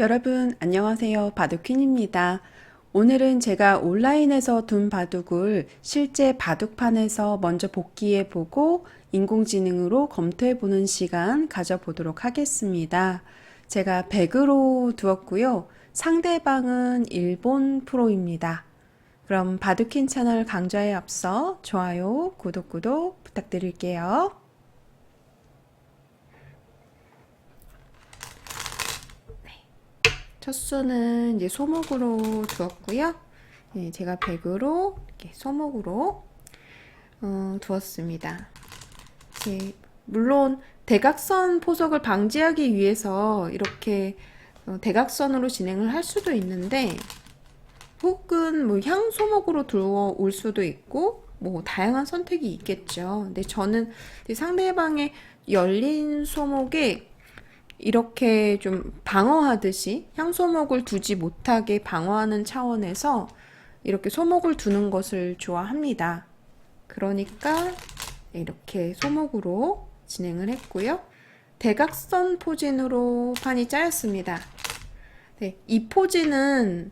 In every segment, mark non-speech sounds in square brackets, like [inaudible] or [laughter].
여러분, 안녕하세요. 바둑퀸입니다. 오늘은 제가 온라인에서 둔 바둑을 실제 바둑판에서 먼저 복기해 보고 인공지능으로 검토해 보는 시간 가져보도록 하겠습니다. 제가 100으로 두었고요. 상대방은 일본 프로입니다. 그럼 바둑퀸 채널 강좌에 앞서 좋아요, 구독, 구독 부탁드릴게요. 첫 수는 이제 소목으로 두었고요. 네, 제가 100으로 이렇게 소목으로 어, 두었습니다. 이제 물론 대각선 포석을 방지하기 위해서 이렇게 어, 대각선으로 진행을 할 수도 있는데 혹은 뭐 향소목으로 들어올 수도 있고 뭐 다양한 선택이 있겠죠. 근데 저는 상대방의 열린 소목에 이렇게 좀 방어하듯이 향소목을 두지 못하게 방어하는 차원에서 이렇게 소목을 두는 것을 좋아합니다. 그러니까 이렇게 소목으로 진행을 했고요. 대각선 포진으로 판이 짜였습니다. 네, 이 포진은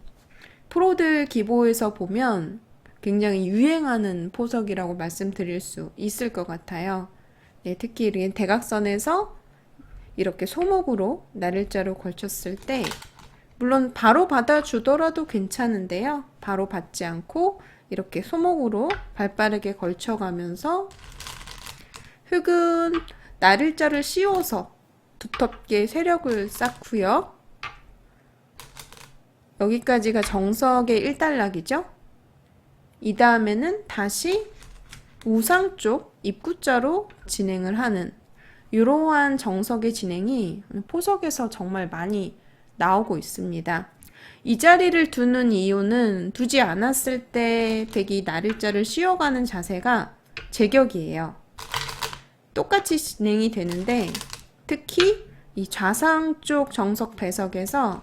프로들 기보에서 보면 굉장히 유행하는 포석이라고 말씀드릴 수 있을 것 같아요. 네, 특히 이렇게 대각선에서 이렇게 소목으로 나를자로 걸쳤을 때 물론 바로 받아주더라도 괜찮은데요. 바로 받지 않고 이렇게 소목으로 발빠르게 걸쳐가면서 흙은 나를자를 씌워서 두텁게 세력을 쌓고요. 여기까지가 정석의 1단락이죠. 이 다음에는 다시 우상 쪽 입구자로 진행을 하는 이러한 정석의 진행이 포석에서 정말 많이 나오고 있습니다. 이 자리를 두는 이유는 두지 않았을 때 백이 나를자를 씌워가는 자세가 제격이에요. 똑같이 진행이 되는데 특히 이 좌상 쪽 정석 배석에서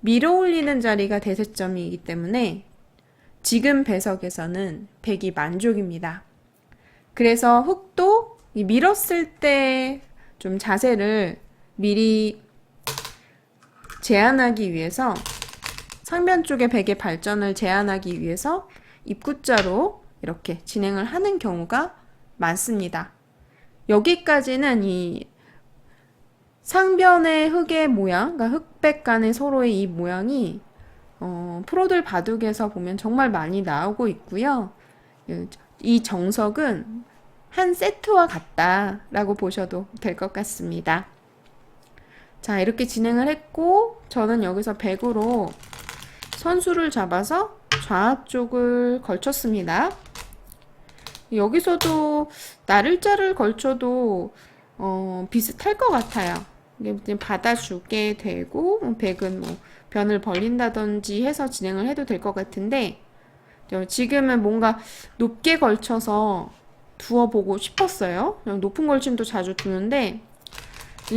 밀어 올리는 자리가 대세점이기 때문에 지금 배석에서는 백이 만족입니다. 그래서 흑도 이 밀었을 때 좀 자세를 미리 제한하기 위해서 상변 쪽의 백의 발전을 제한하기 위해서 입구자로 이렇게 진행을 하는 경우가 많습니다. 여기까지는 이 상변의 흙의 모양, 그러니까 흑백 간의 서로의 이 모양이 어, 프로들 바둑에서 보면 정말 많이 나오고 있고요. 이 정석은 한 세트와 같다라고 보셔도 될 것 같습니다. 자, 이렇게 진행을 했고, 저는 여기서 100으로 선수를 잡아서 좌쪽을 걸쳤습니다. 여기서도 나를자를 걸쳐도 어, 비슷할 것 같아요. 이게 받아주게 되고, 100은 뭐 변을 벌린다든지 해서 진행을 해도 될 것 같은데, 지금은 뭔가 높게 걸쳐서 두어보고 싶었어요. 그냥 높은 걸침도 자주 두는데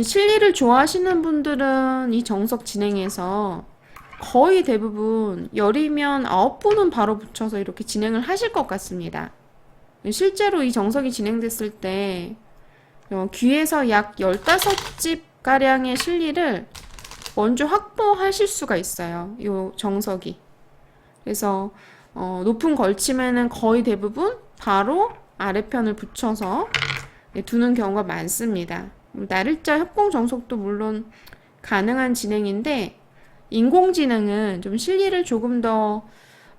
실리를 좋아하시는 분들은 이 정석 진행에서 거의 대부분 열이면 9분은 바로 붙여서 이렇게 진행을 하실 것 같습니다. 실제로 이 정석이 진행됐을 때 어, 귀에서 약 15집 가량의 실리를 먼저 확보하실 수가 있어요. 이 정석이. 그래서 어, 높은 걸침에는 거의 대부분 바로 아래편을 붙여서 네, 두는 경우가 많습니다. 나를자 협공 정속도 물론 가능한 진행인데 인공지능은 좀 실리를 조금 더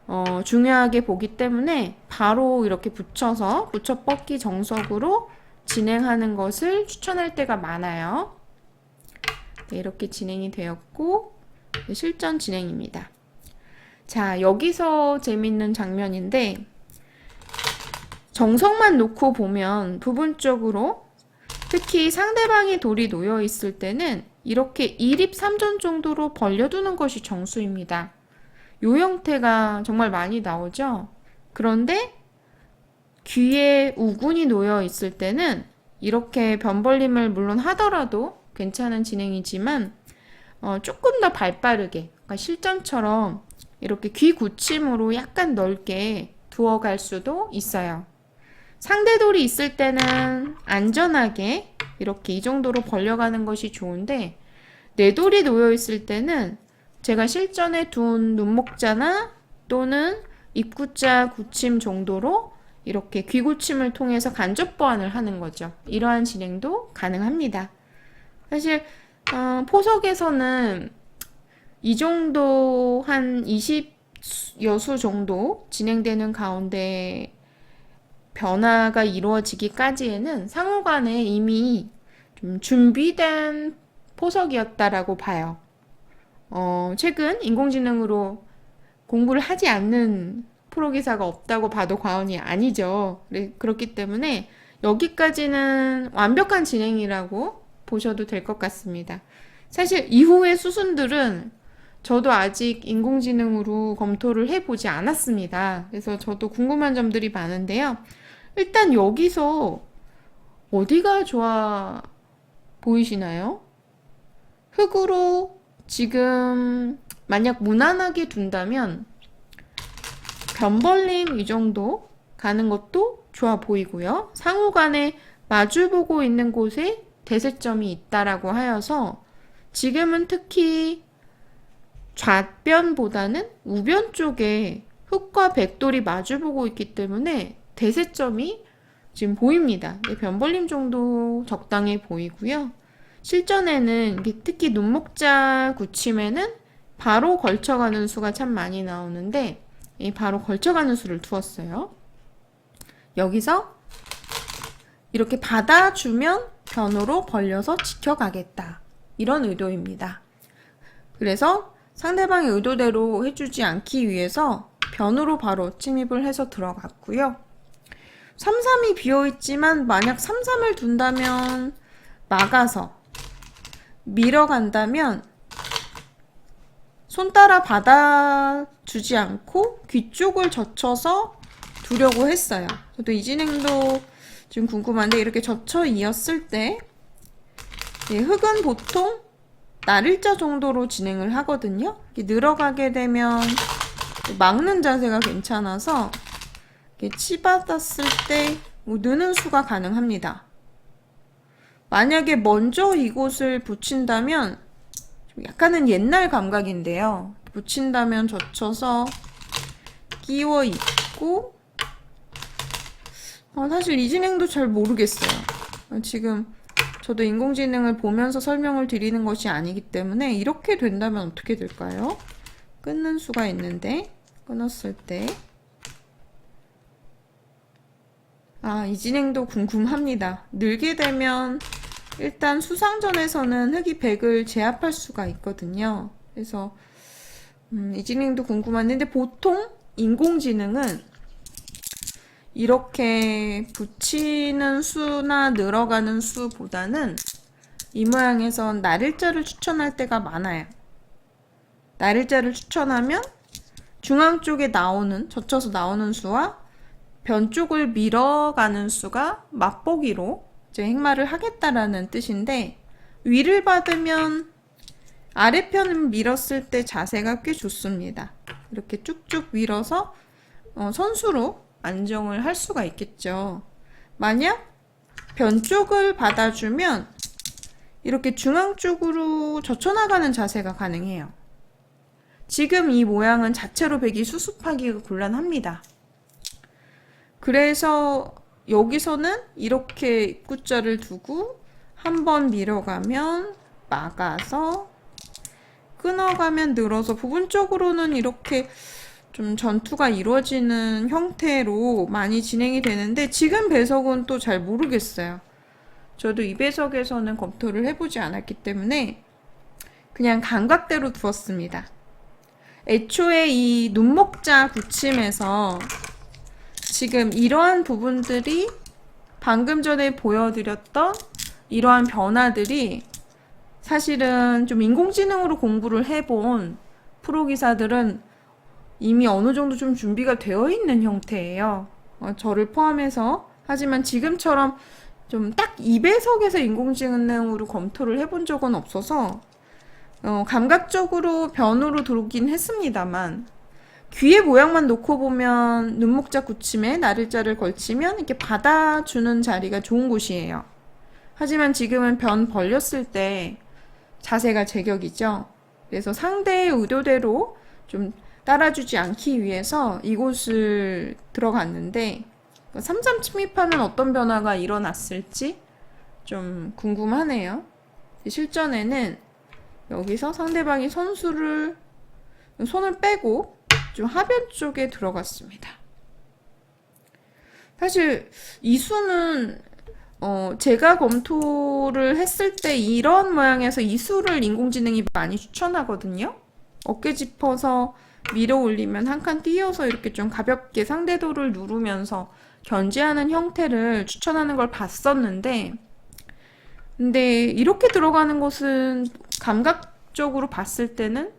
어, 중요하게 보기 때문에 바로 이렇게 붙여서 붙여 뻗기 정석으로 진행하는 것을 추천할 때가 많아요. 네, 이렇게 진행이 되었고 네, 실전 진행입니다. 자, 여기서 재밌는 장면인데 정석만 놓고 보면 부분적으로 특히 상대방이 돌이 놓여 있을 때는 이렇게 2립 3전 정도로 벌려두는 것이 정수입니다. 요 형태가 정말 많이 나오죠? 그런데 귀에 우군이 놓여 있을 때는 이렇게 변벌림을 물론 하더라도 괜찮은 진행이지만 어, 조금 더 발빠르게 그러니까 실전처럼 이렇게 귀 굳힘으로 약간 넓게 두어갈 수도 있어요. 상대 돌이 있을 때는 안전하게 이렇게 이 정도로 벌려가는 것이 좋은데 뇌돌이 놓여 있을 때는 제가 실전에 둔 눈목자나 또는 입구자 굳힘 정도로 이렇게 귀고침을 통해서 간접 보완을 하는 거죠. 이러한 진행도 가능합니다. 사실 어, 포석에서는 이 정도 한 20여수 정도 진행되는 가운데 변화가 이루어지기까지에는 상호 간에 이미 좀 준비된 포석이었다라고 봐요. 어, 최근 인공지능으로 공부를 하지 않는 프로기사가 없다고 봐도 과언이 아니죠. 그렇기 때문에 여기까지는 완벽한 진행이라고 보셔도 될 것 같습니다. 사실 이후의 수순들은 저도 아직 인공지능으로 검토를 해보지 않았습니다. 그래서 저도 궁금한 점들이 많은데요. 일단 여기서 어디가 좋아 보이시나요? 흙으로 지금 만약 무난하게 둔다면 변벌림 이 정도 가는 것도 좋아 보이고요. 상호 간에 마주보고 있는 곳에 대세점이 있다라고 하여서 지금은 특히 좌변보다는 우변 쪽에 흙과 백돌이 마주보고 있기 때문에 대세점이 지금 보입니다. 네, 변벌림 정도 적당해 보이고요. 실전에는 특히 눈목자 굳힘에는 바로 걸쳐가는 수가 참 많이 나오는데 이 바로 걸쳐가는 수를 두었어요. 여기서 이렇게 받아주면 변으로 벌려서 지켜가겠다. 이런 의도입니다. 그래서 상대방의 의도대로 해주지 않기 위해서 변으로 바로 침입을 해서 들어갔고요. 3, 3이 비어있지만 만약 3, 3을 둔다면 막아서 밀어간다면 손 따라 받아주지 않고 귀 쪽을 젖혀서 두려고 했어요. 저도 이 진행도 지금 궁금한데 이렇게 젖혀 이었을 때 예, 흙은 보통 날일자 정도로 진행을 하거든요. 늘어가게 되면 막는 자세가 괜찮아서 치받았을 때뭐 느는 수가 가능합니다. 만약에 먼저 이곳을 붙인다면 좀 약간은 옛날 감각인데요. 붙인다면 젖혀서 끼워 입고 어, 사실 이 진행도 잘 모르겠어요. 어, 지금 저도 인공지능을 보면서 설명을 드리는 것이 아니기 때문에 이렇게 된다면 어떻게 될까요? 끊는 수가 있는데 끊었을 때 아, 이 진행도 궁금합니다. 늘게 되면 일단 수상전에서는 흑이 100을 제압할 수가 있거든요. 그래서 음, 이 진행도 궁금한데 보통 인공지능은 이렇게 붙이는 수나 늘어가는 수보다는 이 모양에선 날일자를 추천할 때가 많아요. 날일자를 추천하면 중앙 쪽에 나오는 젖혀서 나오는 수와 변 쪽을 밀어가는 수가 맛보기로 이제 행마를 하겠다라는 뜻인데 위를 받으면 아래편을 밀었을 때 자세가 꽤 좋습니다. 이렇게 쭉쭉 밀어서 어, 선수로 안정을 할 수가 있겠죠. 만약 변 쪽을 받아주면 이렇게 중앙 쪽으로 젖혀나가는 자세가 가능해요. 지금 이 모양은 자체로 백이 수습하기가 곤란합니다. 그래서 여기서는 이렇게 입구자를 두고 한 번 밀어가면 막아서 끊어가면 늘어서 부분적으로는 이렇게 좀 전투가 이루어지는 형태로 많이 진행이 되는데 지금 배석은 또 잘 모르겠어요. 저도 이 배석에서는 검토를 해보지 않았기 때문에 그냥 감각대로 두었습니다. 애초에 이 눈목자 굳힘에서 지금 이러한 부분들이 방금 전에 보여드렸던 이러한 변화들이 사실은 좀 인공지능으로 공부를 해본 프로 기사들은 이미 어느 정도 좀 준비가 되어 있는 형태예요. 어, 저를 포함해서. 하지만 지금처럼 좀 딱 2배속에서 인공지능으로 검토를 해본 적은 없어서 어, 감각적으로 변으로 들어오긴 했습니다만 귀의 모양만 놓고 보면 눈목자 굳힘에 나를자를 걸치면 이렇게 받아주는 자리가 좋은 곳이에요. 하지만 지금은 변 벌렸을 때 자세가 제격이죠. 그래서 상대의 의도대로 좀 따라주지 않기 위해서 이곳을 들어갔는데 3-3 침입하면 어떤 변화가 일어났을지 좀 궁금하네요. 실전에는 여기서 상대방이 선수를 손을 빼고 좀 하변 쪽에 들어갔습니다. 사실 이 수는 어 제가 검토를 했을 때 이런 모양에서 이 수를 인공지능이 많이 추천하거든요. 어깨 짚어서 밀어 올리면 한 칸 띄어서 이렇게 좀 가볍게 상대도를 누르면서 견제하는 형태를 추천하는 걸 봤었는데 근데 이렇게 들어가는 것은 감각적으로 봤을 때는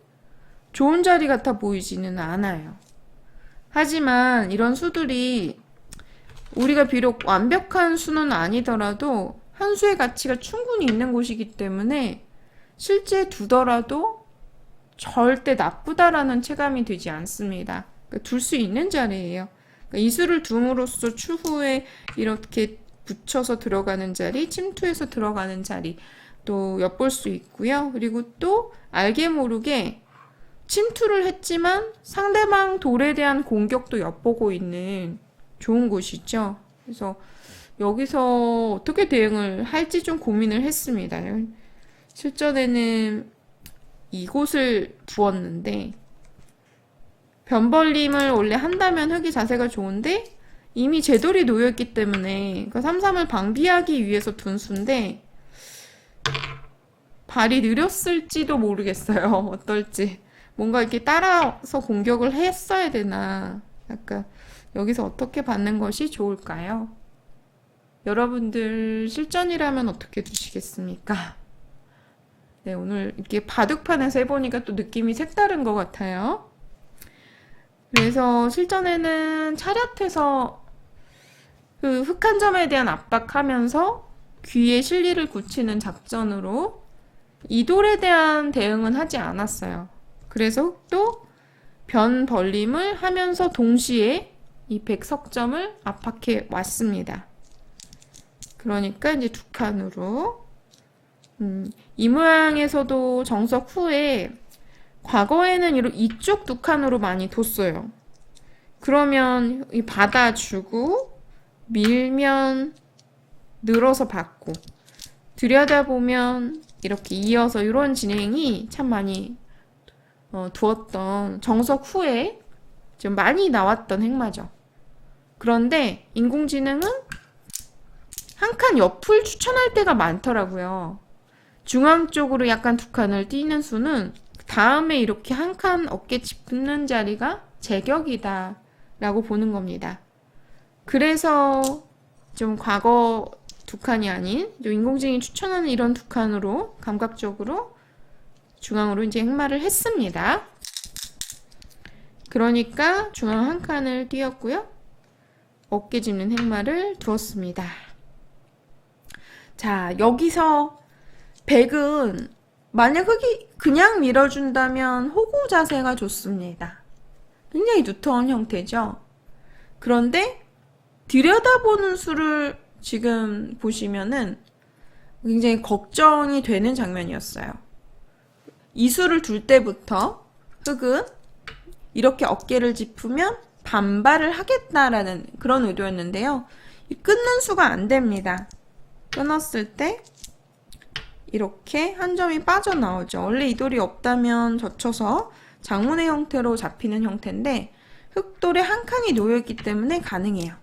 좋은 자리 같아 보이지는 않아요. 하지만 이런 수들이 우리가 비록 완벽한 수는 아니더라도 한 수의 가치가 충분히 있는 곳이기 때문에 실제 두더라도 절대 나쁘다라는 체감이 되지 않습니다. 그러니까 둘수 있는 자리예요. 그러니까 이 수를 둠으로써 추후에 이렇게 붙여서 들어가는 자리, 침투해서 들어가는 자리 또 엿볼 수 있고요. 그리고 또 알게 모르게 침투를 했지만 상대방 돌에 대한 공격도 엿보고 있는 좋은 곳이죠. 그래서 여기서 어떻게 대응을 할지 좀 고민을 했습니다. 실전에는 이곳을 두었는데 변벌림을 원래 한다면 흙이 자세가 좋은데 이미 제돌이 놓여있기 때문에 그 삼삼을 방비하기 위해서 둔 수인데 발이 느렸을지도 모르겠어요. [laughs] 어떨지. 뭔가 이렇게 따라서 공격을 했어야 되나. 약간 여기서 어떻게 받는 것이 좋을까요? 여러분들 실전이라면 어떻게 두시겠습니까? 네, 오늘 이렇게 바둑판에서 해보니까 또 느낌이 색다른 것 같아요. 그래서 실전에는 차렷해서 그 흑한 점에 대한 압박하면서 귀에 실리를 굳히는 작전으로 이돌에 대한 대응은 하지 않았어요. 그래서 흑도 변 벌림을 하면서 동시에 이 백석점을 압박해 왔습니다. 그러니까 이제 두 칸으로 음, 이 모양에서도 정석 후에 과거에는 이쪽 두 칸으로 많이 뒀어요. 그러면 이 받아주고 밀면 늘어서 받고 들여다보면 이렇게 이어서 이런 진행이 참 많이 어, 두었던 정석 후에 좀 많이 나왔던 행마죠. 그런데 인공지능은 한 칸 옆을 추천할 때가 많더라고요. 중앙 쪽으로 약간 두 칸을 띄는 수는 다음에 이렇게 한 칸 어깨 짚는 자리가 제격이다 라고 보는 겁니다. 그래서 좀 과거 두 칸이 아닌 좀 인공지능이 추천하는 이런 두 칸으로 감각적으로 중앙으로 이제 행마를 했습니다. 그러니까 중앙 한 칸을 띄었고요. 어깨 짚는 행마를 두었습니다. 자, 여기서 백은 만약 흙이 그냥 밀어준다면 호구 자세가 좋습니다. 굉장히 두터운 형태죠. 그런데 들여다보는 수를 지금 보시면은 굉장히 걱정이 되는 장면이었어요. 이 수를 둘 때부터 흙은 이렇게 어깨를 짚으면 반발을 하겠다라는 그런 의도였는데요. 이 끊는 수가 안 됩니다. 끊었을 때 이렇게 한 점이 빠져나오죠. 원래 이 돌이 없다면 젖혀서 장문의 형태로 잡히는 형태인데 흑돌에 한 칸이 놓여있기 때문에 가능해요.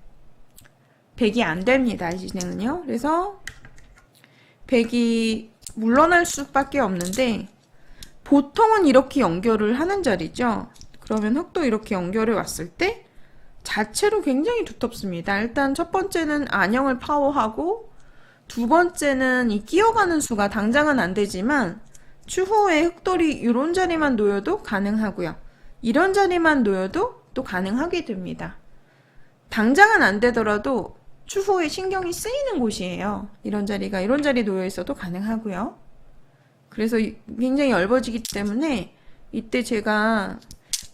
백이 안 됩니다. 이 진행은요. 그래서 백이 물러날 수밖에 없는데 보통은 이렇게 연결을 하는 자리죠. 그러면 흑도 이렇게 연결해 왔을 때 자체로 굉장히 두텁습니다. 일단 첫 번째는 안형을 파워하고 두 번째는 이 끼어가는 수가 당장은 안 되지만 추후에 흑돌이 이런 자리만 놓여도 가능하고요. 이런 자리만 놓여도 또 가능하게 됩니다. 당장은 안 되더라도 추후에 신경이 쓰이는 곳이에요. 이런 자리가 이런 자리 놓여 있어도 가능하고요. 그래서 이- 굉장히 얇아지기 때문에 이때 제가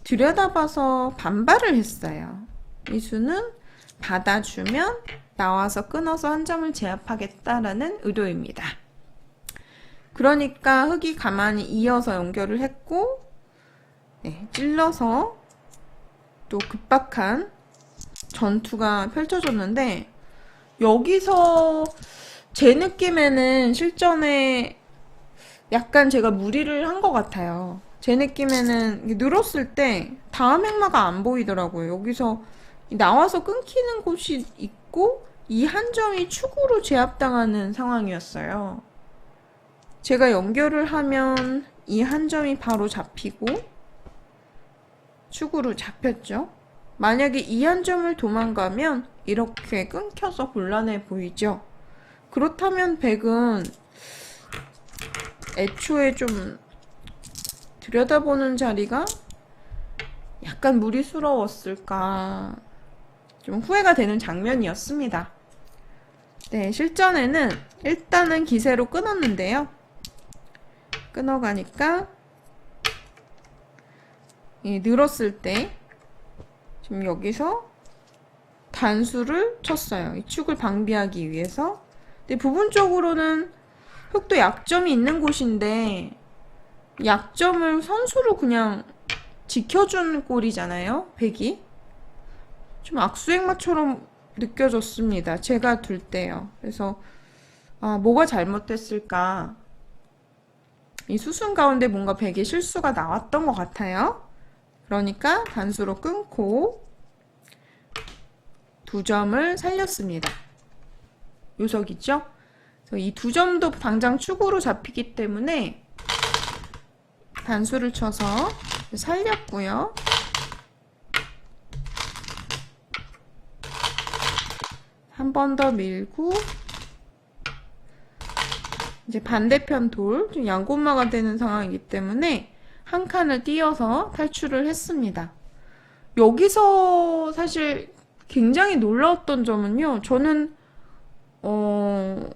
들여다봐서 반발을 했어요. 이 수는 받아주면 나와서 끊어서 한 점을 제압하겠다라는 의도입니다. 그러니까 흙이 가만히 이어서 연결을 했고, 네, 찔러서 또 급박한 전투가 펼쳐졌는데, 여기서 제 느낌에는 실전에 약간 제가 무리를 한 것 같아요. 제 느낌에는 늘었을 때 다음 행마가 안 보이더라고요. 여기서 나와서 끊기는 곳이 있고 이 한 점이 축으로 제압당하는 상황이었어요. 제가 연결을 하면 이 한 점이 바로 잡히고 축으로 잡혔죠. 만약에 이 한 점을 도망가면 이렇게 끊겨서 곤란해 보이죠. 그렇다면 백은 애초에 좀 들여다보는 자리가 약간 무리스러웠을까. 좀 후회가 되는 장면이었습니다. 네, 실전에는 일단은 기세로 끊었는데요. 끊어가니까 이 늘었을 때 지금 여기서 단수를 쳤어요. 이 축을 방비하기 위해서. 근데 부분적으로는 흙도 약점이 있는 곳인데 약점을 선수로 그냥 지켜준 꼴이잖아요. 백이. 좀 악수행마처럼 느껴졌습니다. 제가 둘 때요. 그래서 아, 뭐가 잘못됐을까? 이 수순 가운데 뭔가 백의 실수가 나왔던 것 같아요. 그러니까 단수로 끊고 두 점을 살렸습니다. 요석이죠? 이 두 점도 당장 축으로 잡히기 때문에 단수를 쳐서 살렸고요. 한 번 더 밀고 이제 반대편 돌, 좀 양곳마가 되는 상황이기 때문에 한 칸을 띄어서 탈출을 했습니다. 여기서 사실 굉장히 놀라웠던 점은요. 저는 어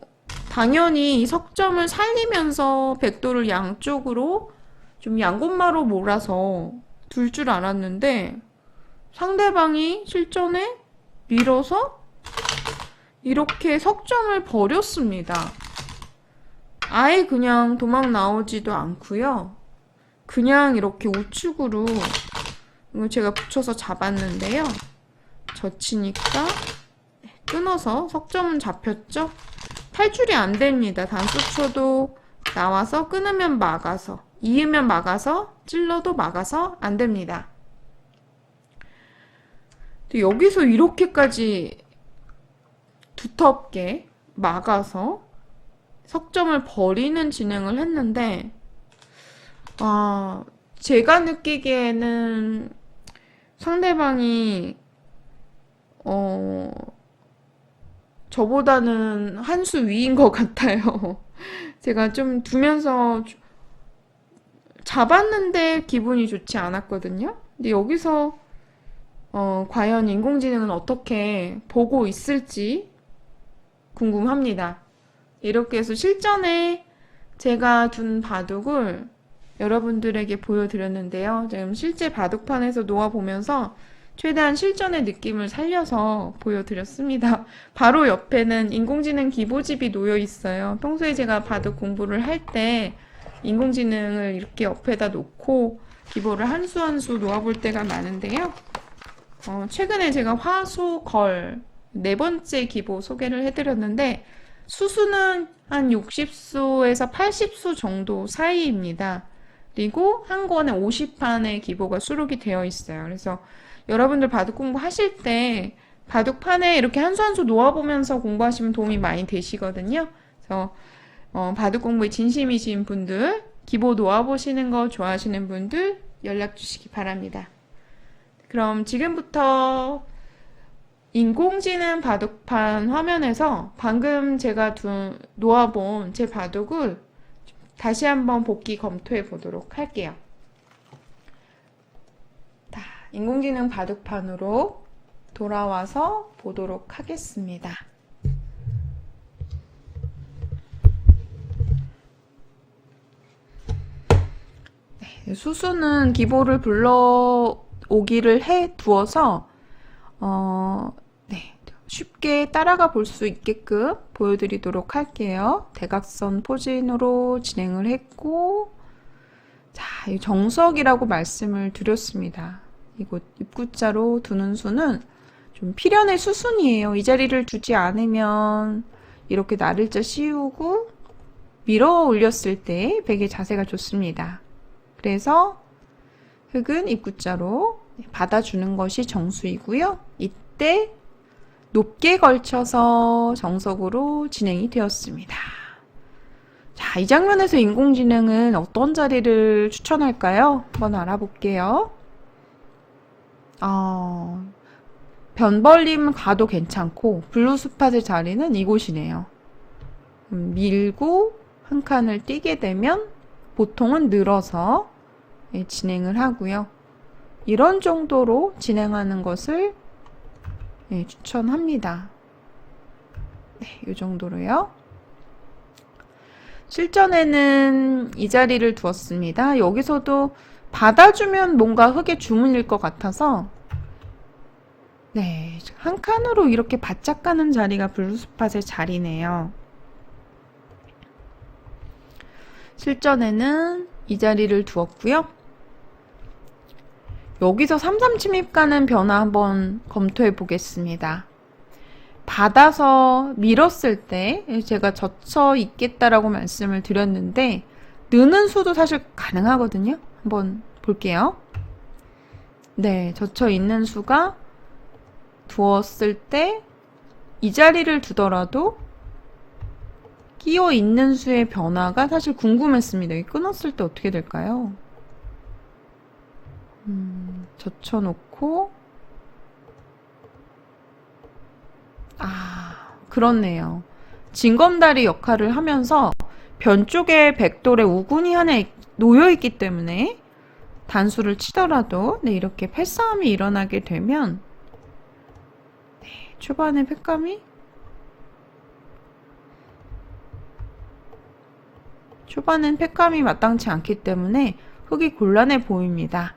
당연히 이 석점을 살리면서 백도를 양쪽으로 좀 양곳마로 몰아서 둘 줄 알았는데 상대방이 실전에 밀어서 이렇게 석점을 버렸습니다. 아예 그냥 도망 나오지도 않고요. 그냥 이렇게 우측으로 이걸 제가 붙여서 잡았는데요. 젖히니까 끊어서 석점은 잡혔죠? 탈출이 안 됩니다. 단수초도 나와서 끊으면 막아서 이으면 막아서 찔러도 막아서 안 됩니다. 여기서 이렇게까지 두텁게 막아서 석점을 버리는 진행을 했는데 아 제가 느끼기에는 상대방이 어 저보다는 한 수 위인 것 같아요. [laughs] 제가 좀 두면서 잡았는데 기분이 좋지 않았거든요. 근데 여기서 어, 과연 인공지능은 어떻게 보고 있을지 궁금합니다. 이렇게 해서 실전에 제가 둔 바둑을 여러분들에게 보여드렸는데요. 지금 실제 바둑판에서 놓아보면서 최대한 실전의 느낌을 살려서 보여드렸습니다. 바로 옆에는 인공지능 기보집이 놓여 있어요. 평소에 제가 바둑 공부를 할 때 인공지능을 이렇게 옆에다 놓고 기보를 한 수 한 수 놓아볼 때가 많은데요. 어, 최근에 제가 화소 걸 네 번째 기보 소개를 해드렸는데 수수는 한 60수에서 80수 정도 사이입니다. 그리고 한 권에 50판의 기보가 수록이 되어 있어요. 그래서 여러분들 바둑 공부 하실 때 바둑판에 이렇게 한 수 한 수 놓아보면서 공부하시면 도움이 많이 되시거든요. 그래서 어, 바둑 공부에 진심이신 분들, 기보 놓아보시는 거 좋아하시는 분들 연락 주시기 바랍니다. 그럼 지금부터 인공지능 바둑판 화면에서 방금 제가 두, 놓아본 제 바둑을 다시 한번 복귀 검토해 보도록 할게요. 자, 인공지능 바둑판으로 돌아와서 보도록 하겠습니다. 네, 수수는 기보를 불러오기를 해 두어서 어, 네, 쉽게 따라가 볼 수 있게끔 보여드리도록 할게요. 대각선 포진으로 진행을 했고, 자, 이 정석이라고 말씀을 드렸습니다. 이곳 입구자로 두는 수는 좀 필연의 수순이에요. 이 자리를 두지 않으면 이렇게 나를자 씌우고 밀어 올렸을 때 베개 자세가 좋습니다. 그래서 흙은 입구자로 받아주는 것이 정수이고요. 이때 높게 걸쳐서 정석으로 진행이 되었습니다. 자, 이 장면에서 인공지능은 어떤 자리를 추천할까요? 한번 알아볼게요. 어, 변벌림 가도 괜찮고 블루 스팟의 자리는 이곳이네요. 음, 밀고 한 칸을 띄게 되면 보통은 늘어서 예, 진행을 하고요. 이런 정도로 진행하는 것을 예, 추천합니다. 네, 이 정도로요. 실전에는 이 자리를 두었습니다. 여기서도 받아주면 뭔가 흙의 주문일 것 같아서 네, 한 칸으로 이렇게 바짝 가는 자리가 블루스팟의 자리네요. 실전에는 이 자리를 두었고요. 여기서 33 침입 가는 변화 한번 검토해 보겠습니다. 받아서 밀었을 때 제가 젖혀 있겠다라고 말씀을 드렸는데 느는 수도 사실 가능하거든요. 한번 볼게요. 네, 젖혀 있는 수가 두었을 때 이 자리를 두더라도 끼어 있는 수의 변화가 사실 궁금했습니다. 이 끊었을 때 어떻게 될까요? 음, 젖혀 놓고 아, 그렇네요. 징검다리 역할을 하면서 변 쪽에 백돌에 우군이 하나 놓여 있기 때문에 단수를 치더라도 네, 이렇게 패싸움이 일어나게 되면 네, 초반에 패감이 초반엔 패감이 마땅치 않기 때문에 흙이 곤란해 보입니다.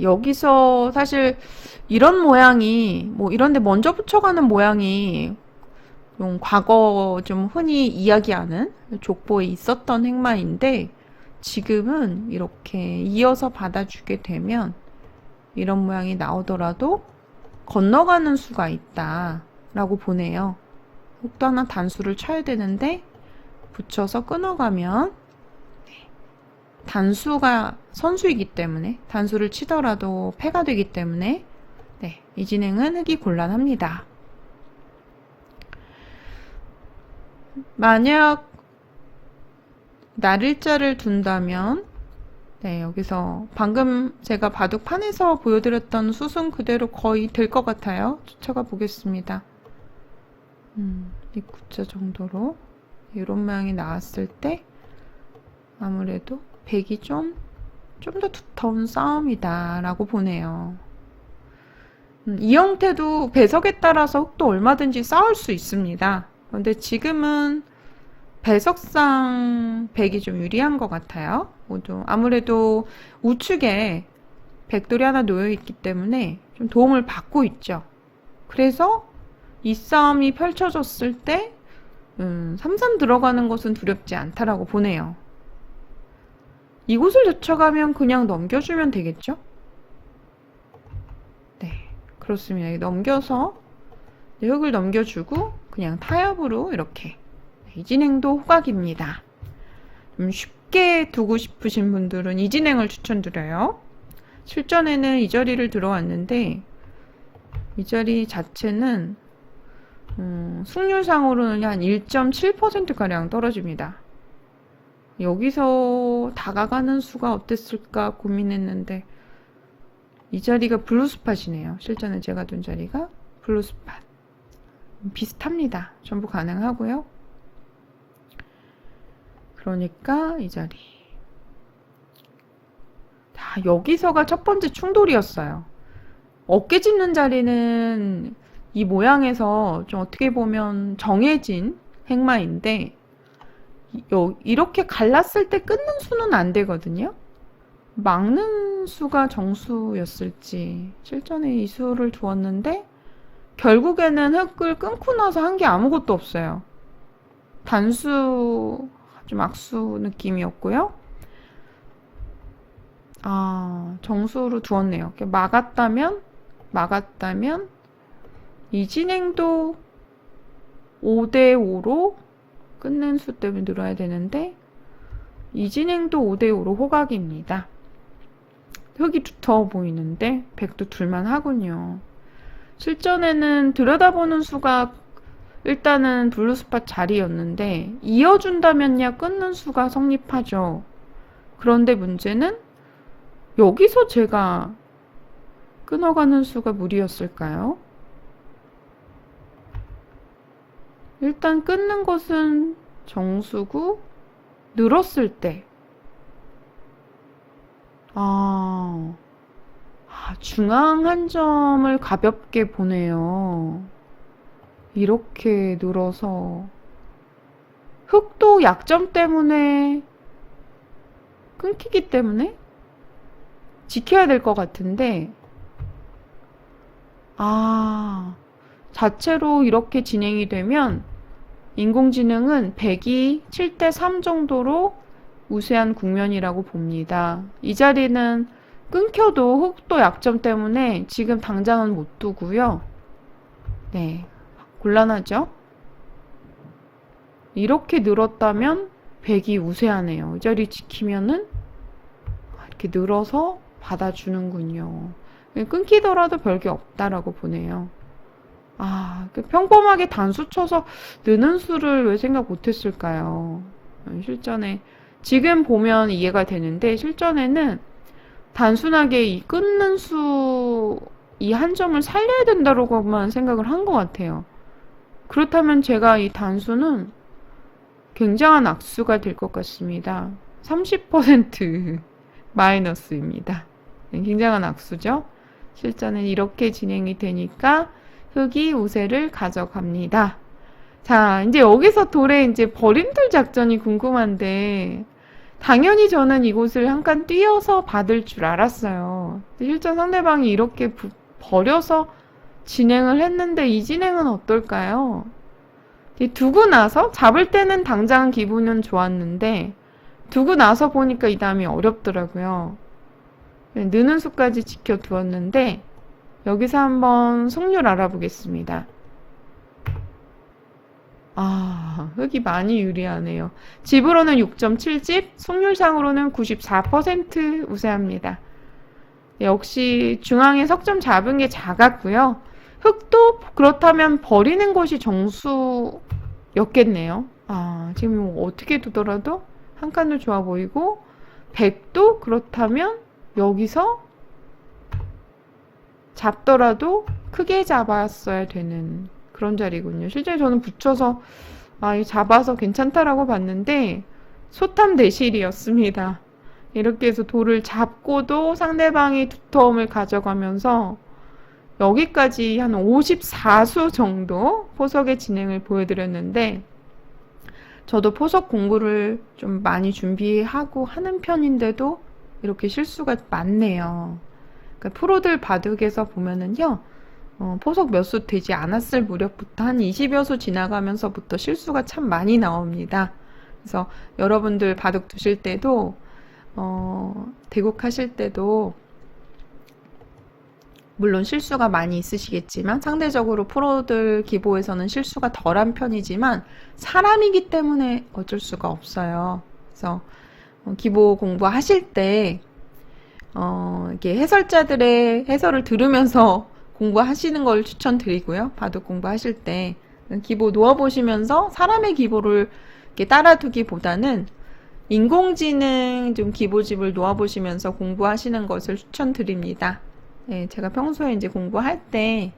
여기서 사실 이런 모양이 뭐 이런데 먼저 붙여가는 모양이 좀 과거 좀 흔히 이야기하는 족보에 있었던 행마인데 지금은 이렇게 이어서 받아주게 되면 이런 모양이 나오더라도 건너가는 수가 있다 라고 보네요. 혹도 하나 단수를 쳐야 되는데 붙여서 끊어가면 단수가 선수이기 때문에 단수를 치더라도 패가 되기 때문에 네, 이 진행은 흙이 곤란합니다. 만약 나를자를 둔다면 네, 여기서 방금 제가 바둑판에서 보여드렸던 수순 그대로 거의 될 것 같아요. 쫓아가 보겠습니다. 음, 이 구자 정도로 이런 모양이 나왔을 때 아무래도 백이 좀, 좀 더 두터운 싸움이다라고 보네요. 음, 이 형태도 배석에 따라서 흙도 얼마든지 싸울 수 있습니다. 그런데 지금은 배석상 백이 좀 유리한 것 같아요. 모두 아무래도 우측에 백돌이 하나 놓여 있기 때문에 좀 도움을 받고 있죠. 그래서 이 싸움이 펼쳐졌을 때 음, 3-3 들어가는 것은 두렵지 않다라고 보네요. 이곳을 젖혀가면 그냥 넘겨주면 되겠죠? 네, 그렇습니다. 넘겨서 네, 흙을 넘겨주고 그냥 타협으로 이렇게 네, 이 진행도 호각입니다. 좀 쉽게 두고 싶으신 분들은 이 진행을 추천드려요. 실전에는 이 자리를 들어왔는데 이 자리 자체는 음, 승률상으로는 한 1.7%가량 떨어집니다. 여기서 다가가는 수가 어땠을까 고민했는데 이 자리가 블루스팟이네요. 실전에 제가 둔 자리가 블루스팟. 비슷합니다. 전부 가능하고요. 그러니까 이 자리. 자, 여기서가 첫 번째 충돌이었어요. 어깨 짚는 자리는 이 모양에서 좀 어떻게 보면 정해진 행마인데 요- 이렇게 갈랐을 때 끊는 수는 안 되거든요. 막는 수가 정수였을지 실전에 이 수를 두었는데 결국에는 흙을 끊고 나서 한 게 아무것도 없어요. 단수 좀 악수 느낌이었고요. 아 정수로 두었네요. 막았다면 막았다면 이 진행도 5대5로 끝낸 수 때문에 늘어야 되는데 이 진행도 5대5로 호각입니다. 흙이 두터워 보이는데 100도 둘만 하군요. 실전에는 들여다보는 수가 일단은 블루스팟 자리였는데 이어준다면야 끊는 수가 성립하죠. 그런데 문제는 여기서 제가 끊어가는 수가 무리였을까요? 일단 끊는 것은 정수고 늘었을 때 아, 아, 중앙 한 점을 가볍게 보네요. 이렇게 늘어서 흙도 약점 때문에 끊기기 때문에 지켜야 될 것 같은데 아 자체로 이렇게 진행이 되면 인공지능은 100이 7대 3 정도로 우세한 국면이라고 봅니다. 이 자리는 끊겨도 흙도 약점 때문에 지금 당장은 못 두고요. 네, 곤란하죠? 이렇게 늘었다면 100이 우세하네요. 이 자리 지키면은 이렇게 늘어서 받아주는군요. 끊기더라도 별게 없다라고 보네요. 아, 그 평범하게 단수 쳐서 느는 수를 왜 생각 못 했을까요? 실전에 지금 보면 이해가 되는데 실전에는 단순하게 이 끊는 수 이 한 점을 살려야 된다고만 생각을 한 것 같아요. 그렇다면 제가 이 단수는 굉장한 악수가 될 것 같습니다. 30% [laughs] 마이너스입니다. 네, 굉장한 악수죠? 실전은 이렇게 진행이 되니까 흙이 우세를 가져갑니다. 자, 이제 여기서 돌의 이제 버림들 작전이 궁금한데, 당연히 저는 이곳을 한 칸 뛰어서 받을 줄 알았어요. 실전 상대방이 이렇게 부- 버려서 진행을 했는데 이 진행은 어떨까요? 이 두고 나서 잡을 때는 당장 기분은 좋았는데 두고 나서 보니까 이 다음이 어렵더라고요. 느는 수까지 지켜두었는데 여기서 한번 속률 알아보겠습니다. 아, 흙이 많이 유리하네요. 집으로는 6.7집, 속률상으로는 94% 우세합니다. 역시 중앙에 석점 잡은 게 작았고요. 흙도 그렇다면 버리는 것이 정수였겠네요. 아, 지금 뭐 어떻게 두더라도 한 칸도 좋아 보이고, 100도 그렇다면 여기서 잡더라도 크게 잡았어야 되는 그런 자리군요. 실제 저는 붙여서 아, 이 잡아서 괜찮다라고 봤는데 소탐 대실이었습니다. 이렇게 해서 돌을 잡고도 상대방이 두터움을 가져가면서 여기까지 한 54수 정도 포석의 진행을 보여드렸는데 저도 포석 공부를 좀 많이 준비하고 하는 편인데도 이렇게 실수가 많네요. 그러니까 프로들 바둑에서 보면은요, 어, 포석 몇 수 되지 않았을 무렵부터 한 20여 수 지나가면서부터 실수가 참 많이 나옵니다. 그래서 여러분들 바둑 두실 때도, 어, 대국 하실 때도, 물론 실수가 많이 있으시겠지만, 상대적으로 프로들 기보에서는 실수가 덜한 편이지만, 사람이기 때문에 어쩔 수가 없어요. 그래서, 어, 기보 공부하실 때, 어, 이게 해설자들의 해설을 들으면서 공부하시는 걸 추천드리고요. 바둑 공부하실 때 기보 놓아보시면서 사람의 기보를 따라두기보다는 인공지능 좀 기보집을 놓아보시면서 공부하시는 것을 추천드립니다. 네, 제가 평소에 이제 공부할 때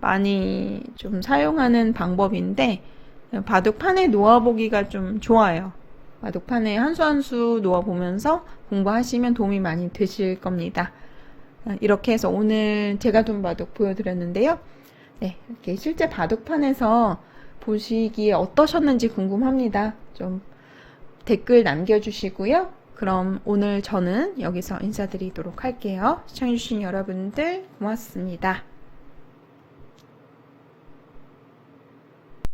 많이 좀 사용하는 방법인데 바둑판에 놓아보기가 좀 좋아요. 바둑판에 한 수 한 수 놓아보면서 공부하시면 도움이 많이 되실 겁니다. 아, 이렇게 해서 오늘 제가 둔 바둑 보여드렸는데요. 네, 이렇게 실제 바둑판에서 보시기에 어떠셨는지 궁금합니다. 좀 댓글 남겨주시고요. 그럼 오늘 저는 여기서 인사드리도록 할게요. 시청해주신 여러분들 고맙습니다.